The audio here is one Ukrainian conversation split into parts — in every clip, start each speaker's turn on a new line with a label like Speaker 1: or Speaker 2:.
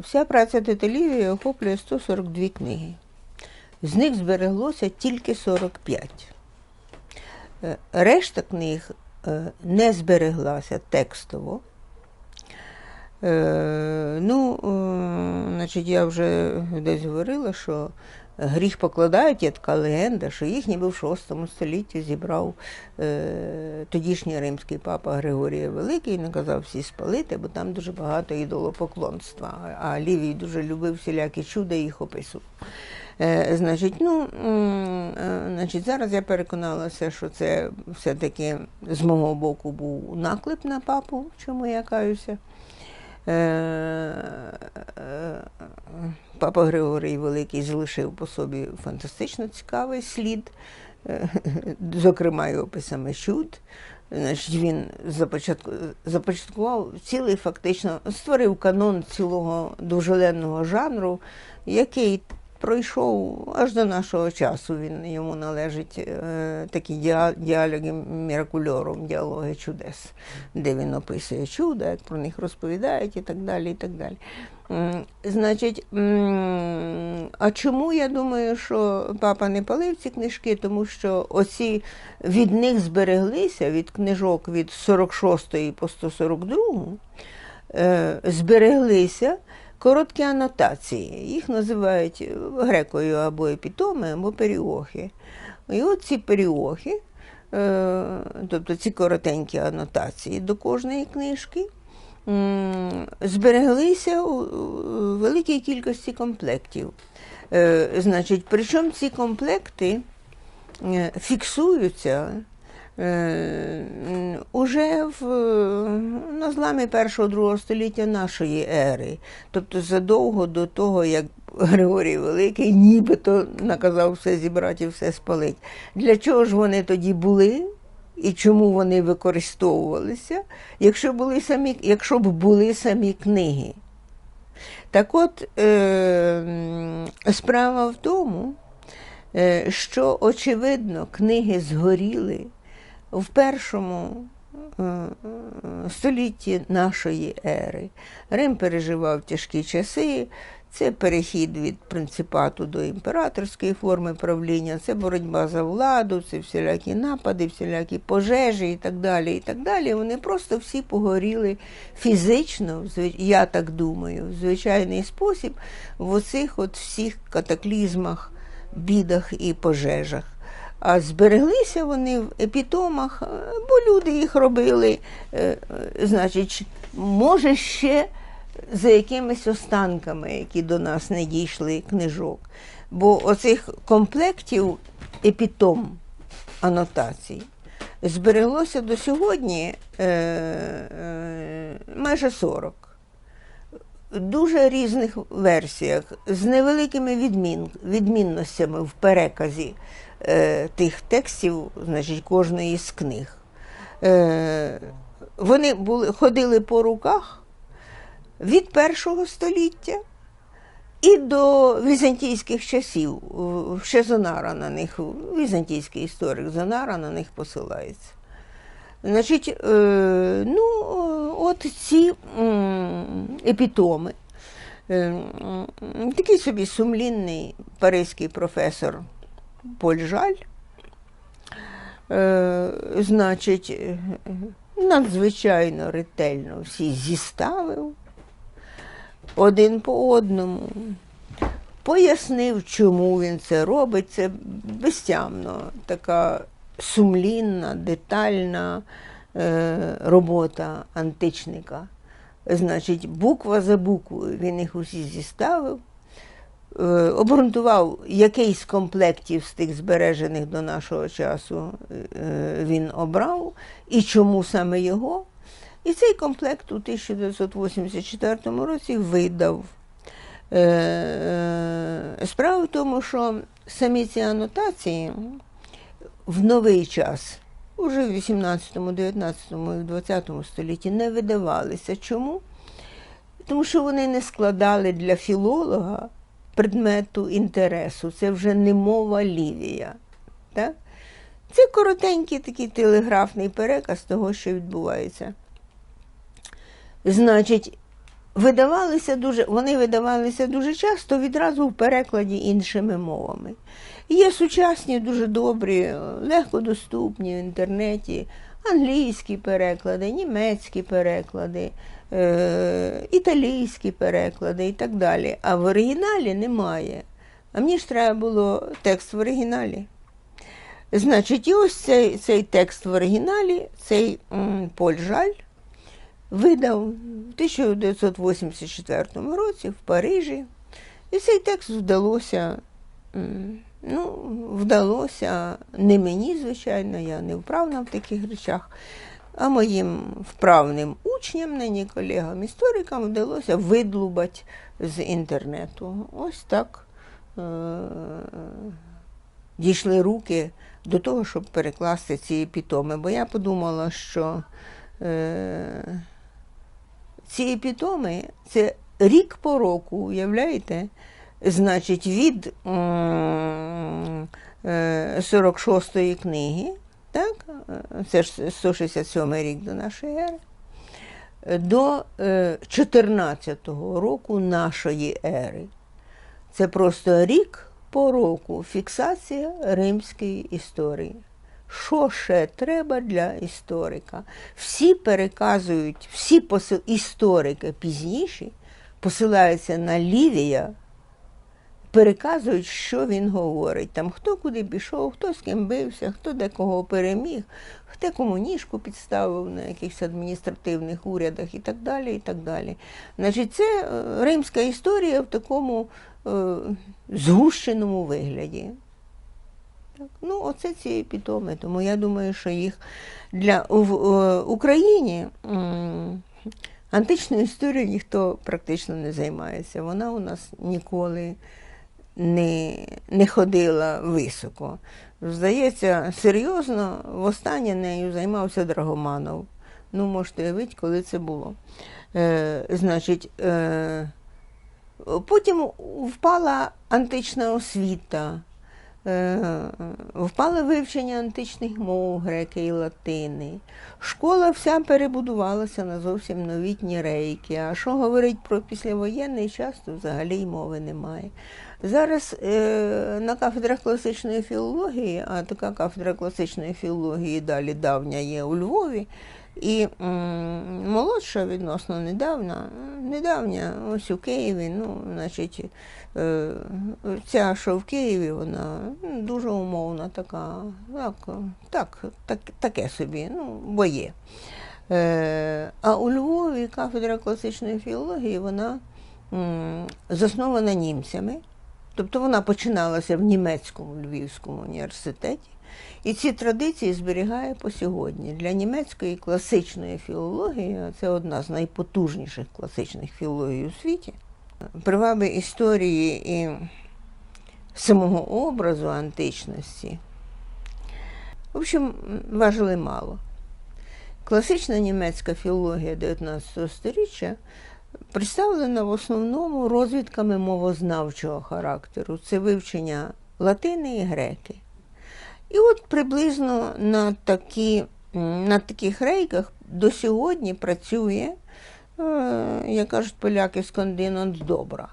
Speaker 1: Вся праця Тета охоплює 142 книги. З них збереглося тільки 45. Е, Решта книг е, не збереглася текстово. Е, Ну, значить, я вже десь говорила, що гріх покладають, є така легенда, що їх ніби в VI столітті зібрав е, тодішній римський папа Григорій Великий і наказав всі спалити, бо там дуже багато ідолопоклонства. А Лівій дуже любив всілякі чуда і їх описував. Е, значить, ну, е, значить, зараз я переконалася, що це все-таки з мого боку був наклеп на папу, чому я каюся. Е, Папа Григорій Великий залишив по собі фантастично цікавий слід, е, зокрема, і описами чуд. Значить, він започаткував цілий фактично, створив канон цілого довжеленного жанру, який пройшов аж до нашого часу. Він йому належить е, такі діалоги міракульорум, діалоги чудес, де він описує чуда, як про них розповідають і так далі. і так далі. Значить, а чому я думаю, що папа не палив ці книжки? Тому що оці від них збереглися, від книжок від 46 по 142, е, збереглися короткі анотації. Їх називають грекою або епітоми, або періохи. І от ці періохи, е, тобто ці коротенькі анотації до кожної книжки, збереглися у великій кількості комплектів. Е, Значить, причому ці комплекти е, фіксуються е, уже в, на зламі першого-другого століття нашої ери, тобто задовго до того, як Григорій Великий нібито наказав все зібрати і все спалити. Для чого ж вони тоді були? І чому вони використовувалися, якщо, були самі, якщо б були самі книги? Так от, е, справа в тому, е, що, очевидно, книги згоріли в першому е, е, столітті нашої ери. Рим переживав тяжкі часи. Це перехід від принципату до імператорської форми правління, це боротьба за владу, це всілякі напади, всілякі пожежі і так далі. і так далі. Вони просто всі погоріли фізично, я так думаю, в звичайний спосіб в оцих от всіх катаклізмах, бідах і пожежах. А збереглися вони в епітомах, е, бо люди їх робили, е, е, значить, може ще за якимись останками, які до нас не дійшли книжок. Бо оцих комплектів епітом анотацій збереглося до сьогодні майже 40 дуже різних версіях, з невеликими відмін, відмінностями в переказі е, тих текстів, значить, кожної з книг. Е, вони були, ходили по руках від першого століття і до візантійських часів. Ще Зонара на них, візантійський історик Зонара на них посилається. Значить, е, ну, от ці епітоми. Такий собі сумлінний паризький професор Поль Жаль, е, значить, е, надзвичайно ретельно всі зіставив один по одному. Пояснив, чому він це робить. Це безтямно така сумлінна, детальна е, робота античника. Значить, буква за буквою він їх усі зіставив, обґрунтував, який з комплектів з тих збережених до нашого часу е, він обрав і чому саме його. І цей комплект у 1984 році видав. Е, е, Справа в тому, що самі ці анотації в новий час, уже в 18, 19 і в 20 столітті не видавалися. Чому? Тому що вони не складали для філолога предмету інтересу. Це вже не мова Лівія. Так? Це коротенький такий телеграфний переказ того, що відбувається. Значить, видавалися дуже, вони видавалися дуже часто відразу в перекладі іншими мовами. Є сучасні, дуже добрі, легкодоступні в інтернеті, англійські переклади, німецькі переклади, е- італійські переклади і так далі. А в оригіналі немає. А мені ж треба було текст в оригіналі. Значить, і ось цей, цей текст в оригіналі, цей м, Поль Жаль видав в 1984 році в Парижі. І цей текст вдалося, м, ну, вдалося не мені, звичайно, я не вправна в таких речах, а моїм вправним учням, нині колегам, історикам вдалося видлубати з інтернету. Ось так е- дійшли руки до того, щоб перекласти ці епітоми. Бо я подумала, що е- ці епітоми це рік по року, уявляєте? Значить, від е, 46-ї книги, так, е, це ж 167 рік до нашої ери, до е, 14-го року нашої ери. Це просто рік по року фіксація римської історії. Що ще треба для історика? Всі переказують, всі посил... історики пізніші посилаються на Лівія, переказують, що він говорить. Там хто куди пішов, хто з ким бився, хто де кого переміг, хто кому ніжку підставив на якихось адміністративних урядах і так далі. і так далі. Значить, це е, римська історія в такому е, згущеному вигляді. Так. Ну, оце ці епітоми. Тому я думаю, що їх для в е, Україні античною історією ніхто практично не займається. Вона у нас ніколи не, не ходила високо. Здається, серйозно, востаннє нею займався Драгоманов. Ну, можете уявити, коли це було. Е, значить, е, потім впала антична освіта. Е, Впало вивчення античних мов, греки і латини. Школа вся перебудувалася на зовсім новітні рейки. А що говорить про післявоєнний час, то взагалі й мови немає. Зараз е, на кафедрах класичної філології, а така кафедра класичної філології далі давня є у Львові. І молодша відносно недавна, недавня, ось у Києві, ну, значить, е, ця, що в Києві, вона ну, дуже умовна така, так, так, так, таке собі, ну, бо є. Е, а у Львові кафедра класичної філології, вона м, заснована німцями. Тобто вона починалася в німецькому Львівському університеті. І ці традиції зберігає по сьогодні. Для німецької класичної філології, це одна з найпотужніших класичних філологій у світі, приваби історії і самого образу античності, в общем, важили мало. Класична німецька філологія 19 століття представлена в основному розвідками мовознавчого характеру. Це вивчення латини і греки. І от приблизно на такі, на таких рейках до сьогодні працює, е, як кажуть поляки, скандинант добра.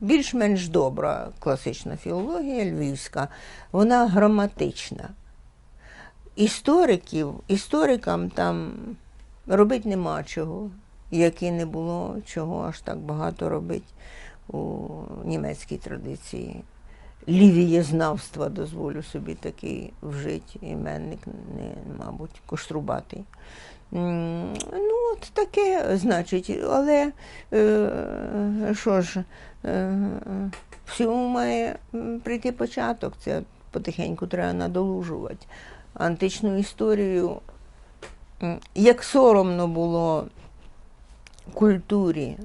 Speaker 1: Більш-менш добра класична філологія львівська, вона граматична. Істориків, історикам там робити нема чого, як і не було чого аж так багато робити у німецькій традиції лівієзнавства, дозволю собі такий вжить іменник, не, мабуть, коштрубатий. Ну, от таке, значить, але е, що ж, е, всьому має прийти початок, це потихеньку треба надолужувати. Античну історію, як соромно було культурі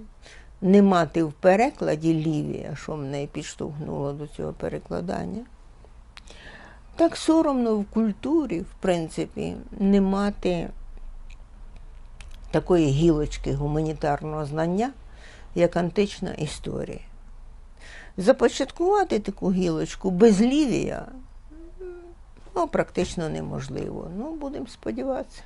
Speaker 1: не мати в перекладі Лівія, що мене підштовхнуло до цього перекладання. Так соромно в культурі, в принципі, не мати такої гілочки гуманітарного знання, як антична історія. Започаткувати таку гілочку без Лівія ну, практично неможливо. Ну, будемо сподіватися.